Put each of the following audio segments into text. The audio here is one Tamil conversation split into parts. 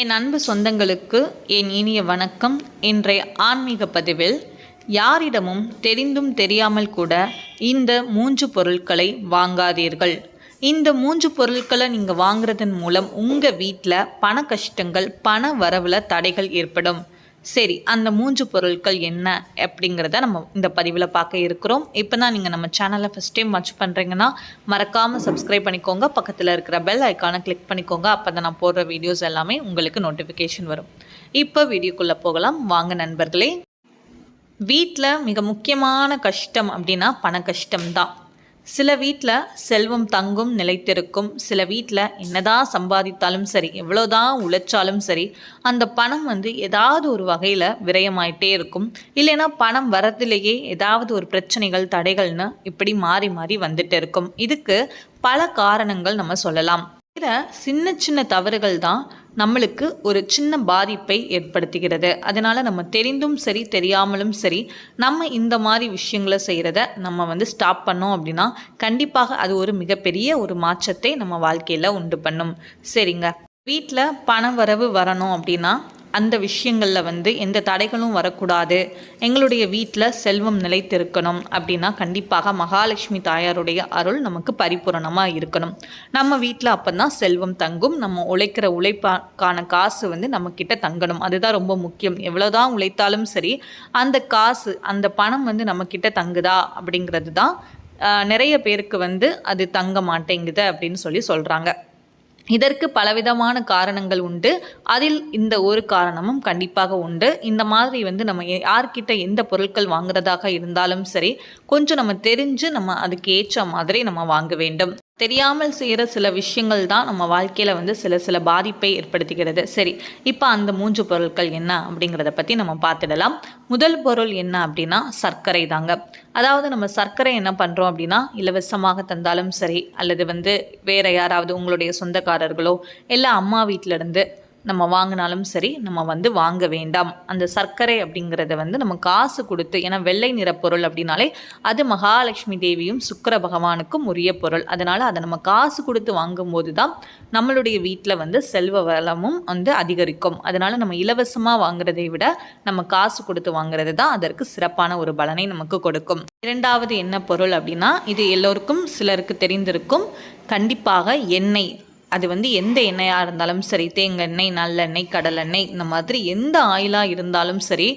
என் அன்பு சொந்தங்களுக்கு என் இனிய வணக்கம். இன்றைய ஆன்மீக பதிவில் யாரிடமும் தெரிந்தும் தெரியாமல் கூட இந்த மூன்று பொருட்களை வாங்காதீர்கள். இந்த மூன்று பொருட்களை நீங்கள் வாங்குறதன் மூலம் உங்கள் வீட்டில் பண கஷ்டங்கள் பண வரவில் தடைகள் ஏற்படும். சரி அந்த மூன்று பொருட்கள் என்ன அப்படிங்கிறத நம்ம இந்த பதிவில் பார்க்க இருக்கிறோம். இப்போ தான் நீங்கள் நம்ம சேனலை ஃபஸ்ட் டைம் வாட்ச் பண்ணுறீங்கன்னா மறக்காமல் சப்ஸ்கிரைப் பண்ணிக்கோங்க. பக்கத்தில் இருக்கிற பெல் ஐக்கானை கிளிக் பண்ணிக்கோங்க. அப்போ தான் நான் போடுற வீடியோஸ் எல்லாமே உங்களுக்கு நோட்டிஃபிகேஷன் வரும். இப்போ வீடியோக்குள்ளே போகலாம். வாங்க நண்பர்களே. வீட்டில் மிக முக்கியமான கஷ்டம் அப்படின்னா பண கஷ்டம் தான் சில வீட்டில் செல்வம் தங்கும் நிலைத்திருக்கும் சில வீட்டில் என்னதான் சம்பாதித்தாலும் சரி எவ்வளோதான் உழைச்சாலும் சரி அந்த பணம் வந்து ஏதாவது ஒரு வகையில் விரயமாயிட்டே இருக்கும். இல்லைன்னா பணம் வரதுலேயே ஏதாவது ஒரு பிரச்சனைகள் தடைகள்னு இப்படி மாறி மாறி வந்துட்டு இருக்கும். இதுக்கு பல காரணங்கள் நம்ம சொல்லலாம். சின்ன சின்ன தவறுகள் தான் நம்மளுக்கு ஒரு சின்ன பாதிப்பை ஏற்படுத்துகிறது. அதனால் நம்ம தெரிந்தும் சரி தெரியாமலும் சரி நம்ம இந்த மாதிரி விஷயங்களை செய்கிறத நம்ம வந்து ஸ்டாப் பண்ணோம் அப்படின்னா கண்டிப்பாக அது ஒரு மிகப்பெரிய ஒரு மாற்றத்தை நம்ம வாழ்க்கையில் உண்டு பண்ணும். சரிங்க. வீட்டில் பண வரவு வரணும் அப்படின்னா அந்த விஷயங்களில் வந்து எந்த தடைகளும் வரக்கூடாது. எங்களுடைய வீட்டில் செல்வம் நிலைத்திருக்கணும் அப்படின்னா கண்டிப்பாக மகாலட்சுமி தாயாருடைய அருள் நமக்கு பரிபூரணமாக இருக்கணும். நம்ம வீட்டில் அப்போ தான் செல்வம் தங்கும். நம்ம உழைக்கிற உழைப்பாக்கான காசு வந்து நம்மக்கிட்ட தங்கணும். அதுதான் ரொம்ப முக்கியம். எவ்வளோதான் உழைத்தாலும் சரி அந்த காசு அந்த பணம் வந்து நம்மக்கிட்ட தங்குதா அப்படிங்கிறது தான் நிறைய பேருக்கு வந்து அது தங்க மாட்டேங்குது அப்படின்னு சொல்லி சொல்கிறாங்க இதற்கு பலவிதமான காரணங்கள் உண்டு. அதில் இந்த ஒரு காரணமும் கண்டிப்பாக உண்டு. இந்த மாதிரி வந்து நம்ம யார்கிட்ட எந்த பொருட்கள் வாங்குறதாக இருந்தாலும் சரி கொஞ்சம் நம்ம தெரிஞ்சு நம்ம அதுக்கு ஏற்ற மாதிரி நம்ம வாங்க வேண்டும். தெரியாமல் செய்கிற சில விஷயங்கள் தான் நம்ம வாழ்க்கையில் வந்து சில சில பாதிப்பை ஏற்படுத்துகிறது சரி இப்போ அந்த மூன்று பொருட்கள் என்ன அப்படிங்கிறத பற்றி நம்ம பார்த்துடலாம். முதல் பொருள் என்ன அப்படின்னா சர்க்கரை தாங்க. அதாவது நம்ம சர்க்கரை என்ன பண்ணுறோம் அப்படின்னா இலவசமாக தந்தாலும் சரி அல்லது வந்து வேறு யாராவது உங்களுடைய சொந்தக்காரர்களோ இல்லை அம்மா வீட்டிலேருந்து நம்ம வாங்கினாலும் சரி நம்ம வந்து வாங்க வேண்டாம். அந்த சர்க்கரை அப்படிங்கிறத வந்து நம்ம காசு கொடுத்து ஏன்னா வெள்ளை நிற பொருள் அப்படின்னாலே அது மகாலட்சுமி தேவியும் சுக்கர பகவானுக்கும் உரிய பொருள். அதனால் அதை நம்ம காசு கொடுத்து வாங்கும்போது தான் நம்மளுடைய வீட்டில் வந்து செல்வ வளமும் வந்து அதிகரிக்கும். அதனால் நம்ம இலவசமாக வாங்குறதை விட நம்ம காசு கொடுத்து வாங்குறது தான் அதற்கு சிறப்பான ஒரு பலனை நமக்கு கொடுக்கும். இரண்டாவது என்ன பொருள் அப்படின்னா இது எல்லோருக்கும் சிலருக்கு தெரிந்திருக்கும் கண்டிப்பாக எண்ணெய். அது வந்து எந்த எண்ணெயாக இருந்தாலும் சரி தேங்காய் நல்லெண்ணெய் கடலெண்ணெய் இந்த மாதிரி எந்த ஆயிலாக இருந்தாலும் சரி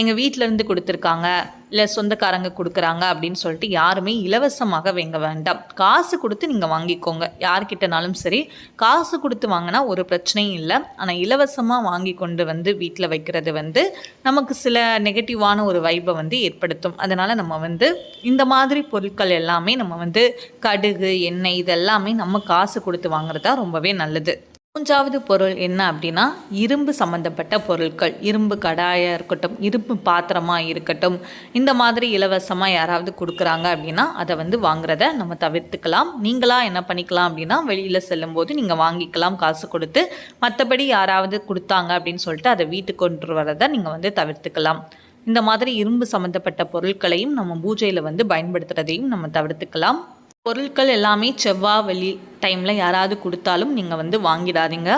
எங்கள் வீட்டிலேருந்து கொடுத்துருக்காங்க. இல்லை சொந்தக்காரங்க கொடுக்குறாங்க அப்படின்னு சொல்லிட்டு யாருமே இலவசமாக வாங்க வேண்டாம். காசு கொடுத்து நீங்கள் வாங்கிக்கோங்க. யார்கிட்டனாலும் சரி காசு கொடுத்து வாங்கினா ஒரு பிரச்சனையும் இல்லை. ஆனால் இலவசமாக வாங்கி கொண்டு வந்து வீட்டில் வைக்கிறது வந்து நமக்கு சில நெகட்டிவான ஒரு வைப்பை வந்து ஏற்படுத்தும். அதனால் நம்ம வந்து இந்த மாதிரி பொருட்கள் எல்லாமே நம்ம வந்து கடுகு எண்ணெய் இதெல்லாமே நம்ம காசு கொடுத்து வாங்குறதா ரொம்பவே நல்லது. மூன்றாவது பொருள் என்ன அப்படின்னா இரும்பு சம்மந்தப்பட்ட பொருட்கள். இரும்பு கடாயாக இருக்கட்டும் இரும்பு பாத்திரமாக இருக்கட்டும் இந்த மாதிரி இலவசமாக யாராவது கொடுக்குறாங்க அப்படின்னா அதை வந்து வாங்குறத நம்ம தவிர்த்துக்கலாம். நீங்களாக என்ன பண்ணிக்கலாம் அப்படின்னா வெளியில் செல்லும்போது நீங்கள் வாங்கிக்கலாம் காசு கொடுத்து. மற்றபடி யாராவது கொடுத்தாங்க அப்படின்னு சொல்லிட்டு அதை வீட்டுக்கு கொண்டு வரதை நீங்கள் வந்து தவிர்த்துக்கலாம். இந்த மாதிரி இரும்பு சம்மந்தப்பட்ட பொருட்களையும் நம்ம பூஜையில் வந்து பயன்படுத்துகிறதையும் நம்ம தவிர்த்துக்கலாம். பொருட்கள் எல்லாமே செவ்வாய் வெள்ளி டைமில் யாராவது கொடுத்தாலும் நீங்கள் வந்து வாங்கிடாதீங்க.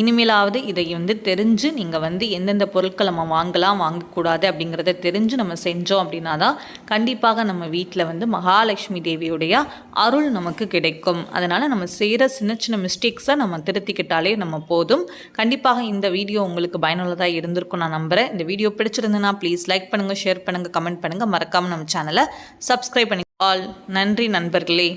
இனிமேலாவது இதை வந்து தெரிஞ்சு நீங்கள் வந்து எந்தெந்த பொருட்கள் நம்ம வாங்கலாம் வாங்கக்கூடாது அப்படிங்கிறத தெரிஞ்சு நம்ம செஞ்சோம் அப்படின்னா தான் கண்டிப்பாக நம்ம வீட்டில் வந்து மகாலட்சுமி தேவியுடைய அருள் நமக்கு கிடைக்கும். அதனால் நம்ம செய்கிற சின்ன சின்ன மிஸ்டேக்ஸை நம்ம திருத்திக்கிட்டாலே நம்ம போதும். கண்டிப்பாக இந்த வீடியோ உங்களுக்கு பயனுள்ளதாக இருந்திருக்கும் நான் நம்புகிறேன் இந்த வீடியோ பிடிச்சிருந்ததுன்னா ப்ளீஸ் லைக் பண்ணுங்கள் ஷேர் பண்ணுங்கள் கமெண்ட் பண்ணுங்கள் மறக்காமல் நம்ம சேனலை சப்ஸ்கிரைப் பண்ணி ஆல். நன்றி நண்பர்களே.